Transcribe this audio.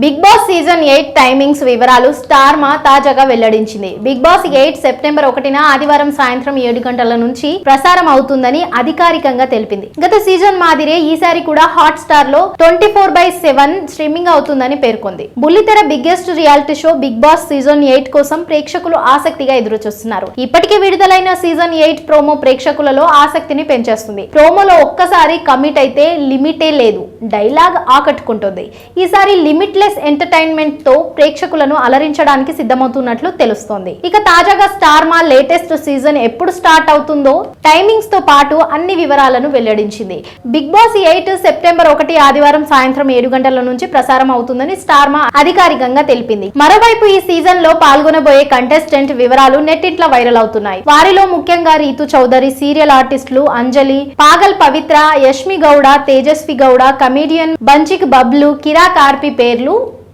Big boss season eight timings వివరాలు star Maa తాజాగా వెల్లడించింది. బిగ్ బాస్ ఎయిట్ సెప్టెంబర్ ఒకటిన ఆదివారం సాయంత్రం ఏడు గంటల నుంచి ప్రసారం అవుతుందని అధికారికంగా తెలిపింది. గత సీజన్ మాదిరే ఈసారి కూడా hot స్టార్లో twenty four by seven streaming అవుతుందని పేర్కొంది. బుల్లితెర biggest reality show big boss season eight కోసం ప్రేక్షకులు ఆసక్తిగా ఎదురు చూస్తున్నారు ఇప్పటికే విడుదలైన సీజన్ ఎయిట్ ప్రోమో ప్రేక్షకులలో ఆసక్తిని పెంచేస్తుంది. ప్రోమోలో ఒక్కసారి కమిట్ అయితే లిమిటే లేదు. డైలాగ్ ఆకట్టుకుంటుంది. ఈసారి లిమిట్ లిమిట్లెస్ ఎంటర్టైన్మెంట్తో ప్రేక్షకులను అలరించడానికి సిద్ధమవుతున్నట్లు తెలుస్తోంది. ఇక తాజాగా స్టార్ మా లేటెస్ట్ సీజన్ ఎప్పుడు స్టార్ట్ అవుతుందో టైమింగ్స్తో పాటు అన్ని వివరాలను వెల్లడించింది. బిగ్ బాస్ ఎయిట్ సెప్టెంబర్ ఒకటి ఆదివారం సాయంత్రం ఏడు గంటల నుంచి ప్రసారం అవుతుందని స్టార్ మా అధికారికంగా తెలిపింది. మరోవైపు ఈ సీజన్లో పాల్గొనబోయే కంటెస్టెంట్ వివరాలు నెట్టిట్ల వైరల్ అవుతున్నాయి. వారిలో ముఖ్యంగా రీతు చౌదరి సీరియల్ ఆర్టిస్టులు అంజలి పాగల్ పవిత్ర యష్మి గౌడ తేజస్వి గౌడ కమీడియన్ బంచిక్ బబ్లు కిరా కార్పి పేర్లు número 1.